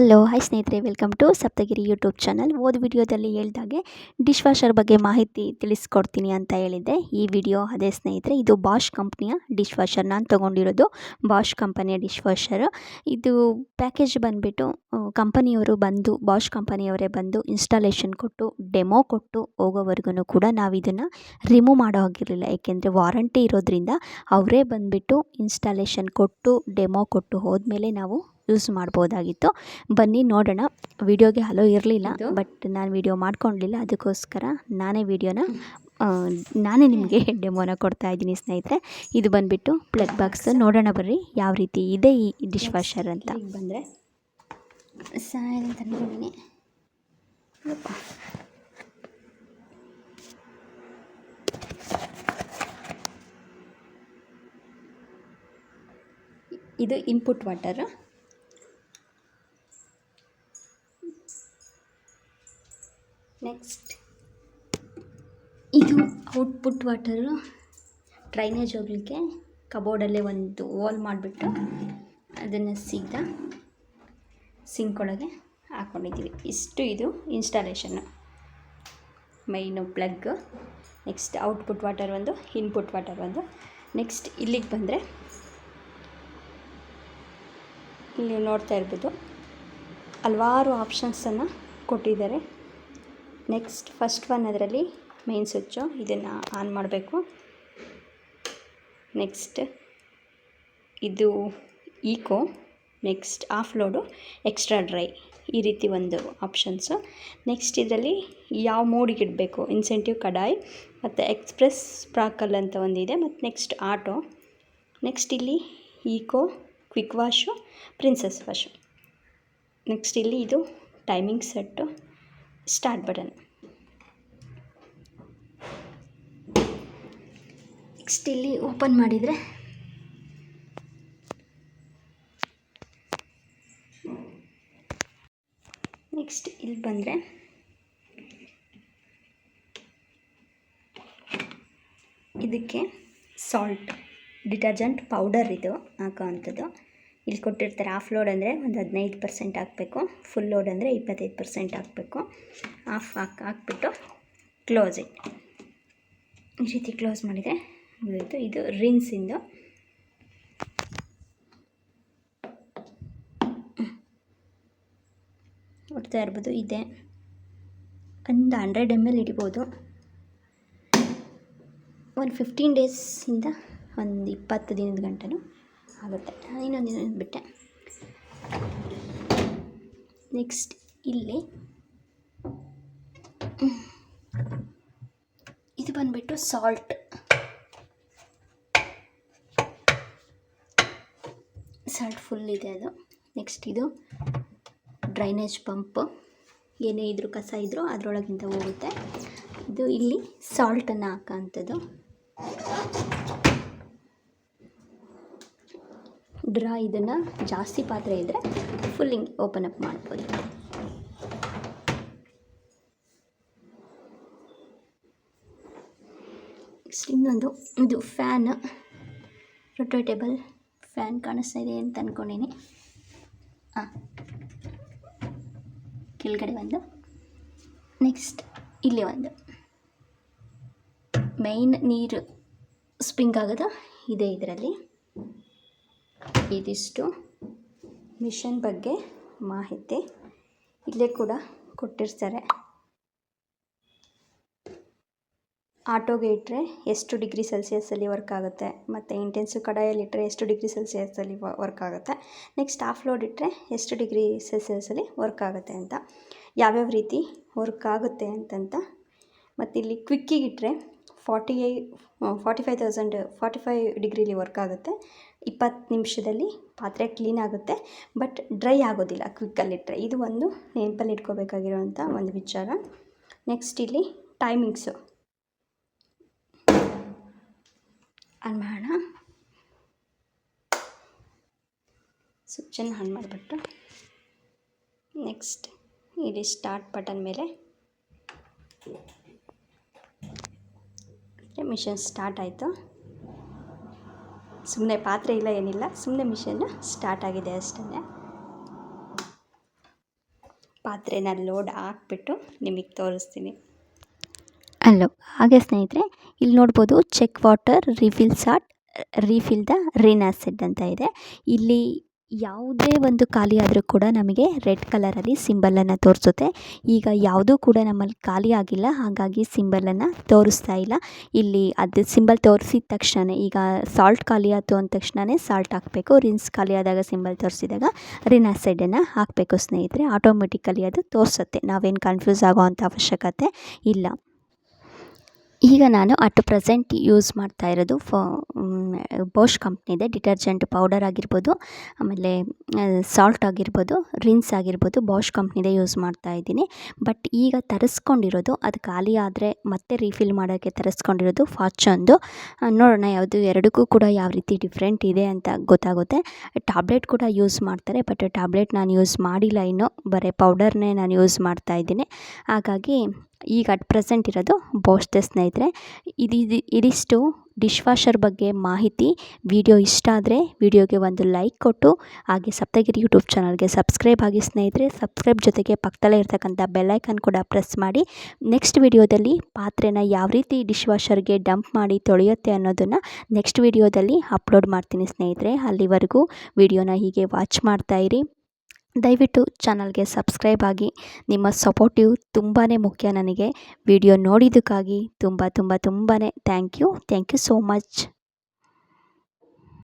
Hello hi ಸ್ನೇಹಿತರೆ welcome to Saptagiri YouTube channel ಓದ್ ವಿಡಿಯೋದಲ್ಲಿ ಹೇಳಿದಾಗೆ ಡಿಶ್ ವಾಷರ್ ಬಗ್ಗೆ ಮಾಹಿತಿ ತಿಳಿಸ್ಕೊಡ್ತೀನಿ ಅಂತ ಹೇಳಿದ್ದೆ. ಈ ವಿಡಿಯೋ, ಅದೇ ಸ್ನೇಹಿತರೆ, ಇದು ಬಾಷ್ ಕಂಪ್ನಿಯ ಡಿಶ್ ವಾಷರ್ ನಾನು ತೊಗೊಂಡಿರೋದು ಬಾಷ್ ಕಂಪನಿಯ ಡಿಶ್ ವಾಷರ್ ಇದು ಪ್ಯಾಕೇಜ್ ಬಂದುಬಿಟ್ಟು ಕಂಪನಿಯವರು ಬಂದು ಬಾಷ್ ಕಂಪನಿಯವರೇ ಬಂದು ಇನ್ಸ್ಟಾಲೇಷನ್ ಕೊಟ್ಟು ಡೆಮೋ ಕೊಟ್ಟು ಹೋಗೋವರೆಗೂ ಕೂಡ ನಾವು ಇದನ್ನು ರಿಮೂವ್ ಮಾಡೋ ಹಾಗಿರಲಿಲ್ಲ. ಏಕೆಂದರೆ ವಾರಂಟಿ ಇರೋದ್ರಿಂದ ಅವರೇ ಬಂದುಬಿಟ್ಟು ಇನ್ಸ್ಟಾಲೇಷನ್ ಕೊಟ್ಟು ಡೆಮೋ ಕೊಟ್ಟು ಹೋದ್ಮೇಲೆ ನಾವು ಯೂಸ್ ಮಾಡ್ಬೋದಾಗಿತ್ತು. ಬನ್ನಿ ನೋಡೋಣ. ವಿಡಿಯೋಗೆ ಹಲೋ ಇರಲಿಲ್ಲ ಬಟ್ ನಾನು ವಿಡಿಯೋ ಮಾಡ್ಕೊಂಡಿಲ್ಲ. ಅದಕ್ಕೋಸ್ಕರ ನಾನೇ ವಿಡಿಯೋನ ನಾನೇ ನಿಮಗೆ ಡೆಮೋನ ಕೊಡ್ತಾ ಇದ್ದೀನಿ ಸ್ನೇಹಿತರೆ. ಇದು ಬಂದುಬಿಟ್ಟು ಪ್ಲಗ್ ಬಾಕ್ಸ್. ನೋಡೋಣ ಬರ್ರಿ ಯಾವ ರೀತಿ ಇದೆ ಈ ಡಿಶ್ ವಾಷರ್ ಅಂತ. ಬಂದರೆ ತಂದಿದ್ದೀನಿ ಇದು ಇನ್ಪುಟ್ ವಾಟರ್ ನೆಕ್ಸ್ಟ್ ಇದು ಔಟ್ಪುಟ್ ವಾಟರು ಡ್ರೈನೇಜ್ ಹೋಗಲಿಕ್ಕೆ ಕಬೋರ್ಡಲ್ಲೇ ಒಂದು ಓಲ್ ಮಾಡಿಬಿಟ್ಟು ಅದನ್ನು ಸೀದಾ ಸಿಂಕ್ ಒಳಗೆ ಹಾಕ್ಕೊಂಡಿದ್ದೀವಿ ಇಷ್ಟು ಇದು ಇನ್ಸ್ಟಾಲೇಷನ್ನು main plug next output water ಒಂದು ಇನ್ಪುಟ್ ವಾಟರ್ ಒಂದು. ನೆಕ್ಸ್ಟ್ ಇಲ್ಲಿಗೆ ಬಂದರೆ ಇಲ್ಲಿ ನೋಡ್ತಾ ಇರ್ಬೋದು, ಹಲವಾರು ಆಪ್ಷನ್ಸನ್ನು ಕೊಟ್ಟಿದ್ದಾರೆ. ನೆಕ್ಸ್ಟ್ ಫಸ್ಟ್ ಒನ್ ಅದರಲ್ಲಿ ಮೇನ್ ಸ್ವಿಚ್ಚು ಇದನ್ನು ಆನ್ ಮಾಡಬೇಕು. ನೆಕ್ಸ್ಟ್ ಇದು eco next half load extra dry ಈ ರೀತಿ ಒಂದು ಆಪ್ಷನ್ಸು ನೆಕ್ಸ್ಟ್ ಇದರಲ್ಲಿ ಯಾವ ಮೋಡಿಗೆ ಇಡಬೇಕು? ಇನ್ಸೆಂಟಿವ್ ಕಡಾಯಿ ಮತ್ತು ಎಕ್ಸ್ಪ್ರೆಸ್ ಸ್ಪ್ರಾಕಲ್ ಅಂತ ಒಂದಿದೆ ಮತ್ತು ನೆಕ್ಸ್ಟ್ ಆಟೋ ನೆಕ್ಸ್ಟ್ ಇಲ್ಲಿ eco quick wash princess wash next ಇಲ್ಲಿ ಇದು timing set start button. Next ಇಲ್ಲಿ ಓಪನ್ ಮಾಡಿದರೆ ನೆಕ್ಸ್ಟ್ ಇಲ್ಲಿ ಬಂದರೆ ಇದಕ್ಕೆ ಸಾಲ್ಟ್ ಡಿಟರ್ಜೆಂಟ್ ಪೌಡರ್ ಇದು ಹಾಕೋ ಅಂಥದ್ದು ಇಲ್ಲಿ ಕೊಟ್ಟಿರ್ತಾರೆ ಆಫ್ ಲೋಡ್ ಅಂದರೆ ಒಂದು ಹದಿನೈದು ಪರ್ಸೆಂಟ್ ಹಾಕಬೇಕು. ಫುಲ್ ಲೋಡ್ ಅಂದರೆ ಇಪ್ಪತ್ತೈದು ಪರ್ಸೆಂಟ್ ಹಾಕಬೇಕು. ಆಫ್ ಹಾಕಿ, ಹಾಕ್ಬಿಟ್ಟು ಕ್ಲೋಸ್ ಇಟ್ ಈ ರೀತಿ ಕ್ಲೋಸ್ ಮಾಡಿದರೆ ಮುಗಿಯಿತು ಇದು ರಿನ್ಸಿಂದು ನೋಡ್ತಾ ಇರ್ಬೋದು ಇದೆ. ಒಂದು ಹಂಡ್ರೆಡ್ ಎಂ ಎಲ್ ಇಡ್ಬೋದು. ಒಂದು ಫಿಫ್ಟೀನ್ ಡೇಸಿಂದ ಒಂದು ಇಪ್ಪತ್ತು ದಿನದ ಗಂಟನೂ. ಆಗುತ್ತೆ. ಇನ್ನೊಂದು ಬಿಟ್ಟೆ. ನೆಕ್ಸ್ಟ್ ಇಲ್ಲಿ ಇದು ಬಂದುಬಿಟ್ಟು ಸಾಲ್ಟ್ ಸಾಲ್ಟ್ ಫುಲ್ ಇದೆ ಅದು. ನೆಕ್ಸ್ಟ್ ಇದು ಡ್ರೈನೇಜ್ ಪಂಪ್ ಏನೇ ಇದ್ದರೂ ಕಸ ಇದ್ದರೂ ಅದರೊಳಗಿಂದ ಹೋಗುತ್ತೆ. ಇದು ಇಲ್ಲಿ ಸಾಲ್ಟನ್ನು ಹಾಕೋಂಥದ್ದು ಡ್ರಾ ಇದನ್ನು ಜಾಸ್ತಿ ಪಾತ್ರೆ ಇದ್ದರೆ ಫುಲ್ ಹಿಂಗೆ ಓಪನ್ ಅಪ್ ಮಾಡ್ಬೋದು. ನೆಕ್ಸ್ಟ್ ಇನ್ನೊಂದು, ಇದು ಫ್ಯಾನ್ ರೊಟೇಟೇಬಲ್ ಫ್ಯಾನ್ ಕಾಣಿಸ್ತಾ ಇದೆ ಅಂತ ಅಂದ್ಕೊಂಡಿನಿ ಹಾಂ ಕೆಳಗಡೆ ಒಂದು. ನೆಕ್ಸ್ಟ್ ಇಲ್ಲಿ ಒಂದು. ಮೈನ್ ನೀರು ಸ್ಪಿಂಗ್ ಆಗೋದು ಇದೆ ಇದರಲ್ಲಿ. ಇದಿಷ್ಟು ಮಿಷನ್ ಬಗ್ಗೆ ಮಾಹಿತಿ ಇಲ್ಲೇ ಕೂಡ ಕೊಟ್ಟಿರ್ತಾರೆ. ಆಟೋಗೆ ಇಟ್ಟರೆ ಎಷ್ಟು ಡಿಗ್ರಿ ಸೆಲ್ಸಿಯಸ್ಸಲ್ಲಿ ವರ್ಕ್ ಆಗುತ್ತೆ, ಮತ್ತು ಇಂಟೆನ್ಸಿವ್ ಕಡಾಯಲ್ಲಿ ಇಟ್ಟರೆ ಎಷ್ಟು ಡಿಗ್ರಿ ಸೆಲ್ಸಿಯಸ್ಸಲ್ಲಿ ವರ್ಕ್ ಆಗುತ್ತೆ ನೆಕ್ಸ್ಟ್ ಆಫ್ ಲೋಡ್ ಇಟ್ಟರೆ ಎಷ್ಟು ಡಿಗ್ರಿ ಸೆಲ್ಸಿಯಸ್ಸಲ್ಲಿ ವರ್ಕ್ ಆಗುತ್ತೆ ಅಂತ, ಯಾವ್ಯಾವ ರೀತಿ ವರ್ಕ್ ಆಗುತ್ತೆ ಅಂತಂತ, ಮತ್ತು ಇಲ್ಲಿ ಕ್ವಿಕ್ಕಿಗೆ ಇಟ್ಟರೆ ಫಾರ್ಟಿ ಏ forty five thousand forty five ಡಿಗ್ರಿಲಿ work ಆಗುತ್ತೆ. ಇಪ್ಪತ್ತು ನಿಮಿಷದಲ್ಲಿ ಪಾತ್ರೆ ಕ್ಲೀನ್ ಆಗುತ್ತೆ. ಬಟ್ ಡ್ರೈ ಆಗೋದಿಲ್ಲ ಕ್ವಿಕ್ಕಲ್ಲಿಟ್ಟರೆ ಇದು ಒಂದು ನೆನಪಲ್ಲಿ ಇಟ್ಕೋಬೇಕಾಗಿರುವಂಥ ಒಂದು ವಿಚಾರ. ನೆಕ್ಸ್ಟ್ ಇಲ್ಲಿ ಟೈಮಿಂಗ್ಸು ಆನ್ ಮಾಡೋಣ ಸ್ವಿಚ್ಚನ್ನು ಆನ್ ಮಾಡಿಬಿಟ್ಟು. ನೆಕ್ಸ್ಟ್ ಇಲ್ಲಿ ಸ್ಟಾರ್ಟ್ ಬಟನ್ ಮೇಲೆ. ಮಿಷನ್ ಸ್ಟಾರ್ಟ್ ಆಯಿತು. ಸುಮ್ಮನೆ ಪಾತ್ರೆ ಇಲ್ಲ, ಏನಿಲ್ಲ ಸುಮ್ಮನೆ ಮಿಷನ್ ಸ್ಟಾರ್ಟ್ ಆಗಿದೆ ಅಷ್ಟೇ ಪಾತ್ರೆನ ಲೋಡ್ ಹಾಕ್ಬಿಟ್ಟು ನಿಮಗೆ ತೋರಿಸ್ತೀನಿ. ಅಲ್ಲೋ ಹಾಗೆ ಸ್ನೇಹಿತರೆ, ಇಲ್ಲಿ ನೋಡ್ಬೋದು check water, refill salt refill the rinse acid ಅಂತ ಇದೆ. ಇಲ್ಲಿ ಯಾವುದೇ ಒಂದು ಖಾಲಿ ಆದರೂ ಕೂಡ ನಮಗೆ ರೆಡ್ ಕಲರಲ್ಲಿ ಸಿಂಬಲನ್ನು ತೋರಿಸುತ್ತೆ. ಈಗ ಯಾವುದೂ ಕೂಡ ನಮ್ಮಲ್ಲಿ ಖಾಲಿ ಆಗಿಲ್ಲ, ಹಾಗಾಗಿ ಸಿಂಬಲನ್ನು ತೋರಿಸ್ತಾ ಇಲ್ಲ. ಇಲ್ಲಿ ಅದು ಸಿಂಬಲ್ ತೋರಿಸಿದ ತಕ್ಷಣ ಈಗ ಸಾಲ್ಟ್ ಖಾಲಿ ಆಯಿತು ಅಂದ ತಕ್ಷಣವೇ ಸಾಲ್ಟ್ ಹಾಕಬೇಕು. ರಿನ್ಸ್ ಖಾಲಿ ಆದಾಗ ಸಿಂಬಲ್ ತೋರಿಸಿದಾಗ ರಿನ್ ಆ್ಯಸೈಡನ್ನು ಹಾಕಬೇಕು ಸ್ನೇಹಿತರೆ. ಆಟೋಮೆಟಿಕಲಿ ಅದು ತೋರಿಸುತ್ತೆ. ನಾವೇನು ಕನ್ಫ್ಯೂಸ್ ಆಗೋವಂಥ ಅವಶ್ಯಕತೆ ಇಲ್ಲ. ಈಗ ನಾನು ಅಟ್ ಪ್ರೆಸೆಂಟ್ ಯೂಸ್ ಮಾಡ್ತಾ ಇರೋದು ಫ ಬೋಶ್ ಕಂಪ್ನಿದೆ ಡಿಟರ್ಜೆಂಟ್ ಪೌಡರ್ ಆಗಿರ್ಬೋದು, ಆಮೇಲೆ ಸಾಲ್ಟ್ ಆಗಿರ್ಬೋದು ರಿನ್ಸ್ ಆಗಿರ್ಬೋದು ಬಾಷ್ ಕಂಪ್ನಿದೇ ಯೂಸ್ ಮಾಡ್ತಾ ಇದ್ದೀನಿ. ಬಟ್ ಈಗ ತರಿಸ್ಕೊಂಡಿರೋದು, ಅದು ಖಾಲಿ ಆದರೆ ಮತ್ತೆ ರೀಫಿಲ್ ಮಾಡೋಕ್ಕೆ ತರಿಸ್ಕೊಂಡಿರೋದು ಫಾರ್ಚೊಂದು ನೋಡೋಣ, ಯಾವುದು ಎರಡಕ್ಕೂ ಕೂಡ ಯಾವ ರೀತಿ ಡಿಫ್ರೆಂಟ್ ಇದೆ ಅಂತ ಗೊತ್ತಾಗುತ್ತೆ. ಟ್ಯಾಬ್ಲೆಟ್ ಕೂಡ ಯೂಸ್ ಮಾಡ್ತಾರೆ ಬಟ್ ಟ್ಯಾಬ್ಲೆಟ್ ನಾನು ಯೂಸ್ ಮಾಡಿಲ್ಲ ಇನ್ನು. ಬರೀ ಪೌಡರ್ನೇ ನಾನು ಯೂಸ್ ಮಾಡ್ತಾ ಇದ್ದೀನಿ. ಹಾಗಾಗಿ ಈಗ ಅಟ್ ಪ್ರೆಸೆಂಟ್ ಇರೋದು ಬೋಸ್ದೆ ಸ್ನೇಹಿತರೆ. ಇದು ಇದಿಷ್ಟು ಡಿಶ್ ವಾಷರ್ ಬಗ್ಗೆ ಮಾಹಿತಿ ವಿಡಿಯೋ ಇಷ್ಟ ಆದರೆ ವಿಡಿಯೋಗೆ ಒಂದು ಲೈಕ್ ಕೊಟ್ಟು, ಹಾಗೆ ಸಪ್ತಗಿರಿ ಯೂಟ್ಯೂಬ್ ಚಾನಲ್ಗೆ ಸಬ್ಸ್ಕ್ರೈಬ್ ಆಗಿ ಸ್ನೇಹಿತರೆ, ಸಬ್ಸ್ಕ್ರೈಬ್ ಜೊತೆಗೆ ಪಕ್ಕದಲ್ಲೇ ಇರ್ತಕ್ಕಂಥ ಬೆಲ್ಲೈಕನ್ ಕೂಡ ಪ್ರೆಸ್ ಮಾಡಿ. ನೆಕ್ಸ್ಟ್ ವಿಡಿಯೋದಲ್ಲಿ ಪಾತ್ರೆನ ಯಾವ ರೀತಿ ಡಿಶ್ ವಾಷರ್ಗೆ ಡಂಪ್ ಮಾಡಿ ತೊಳೆಯುತ್ತೆ ಅನ್ನೋದನ್ನು ನೆಕ್ಸ್ಟ್ ವಿಡಿಯೋದಲ್ಲಿ ಅಪ್ಲೋಡ್ ಮಾಡ್ತೀನಿ ಸ್ನೇಹಿತರೆ. ಅಲ್ಲಿವರೆಗೂ ವಿಡಿಯೋನ ಹೀಗೆ ವಾಚ್ ಮಾಡ್ತಾಯಿರಿ ದಯವಿಟ್ಟು ಚಾನಲ್ಗೆ ಸಬ್ಸ್ಕ್ರೈಬ್ ಆಗಿ ನಿಮ್ಮ ಸಪೋರ್ಟಿವ್ ತುಂಬಾ ಮುಖ್ಯ ನನಗೆ. ವಿಡಿಯೋ ನೋಡಿದ್ದಕ್ಕಾಗಿ ತುಂಬ ತುಂಬ ತುಂಬಾ thank you. Thank you so much.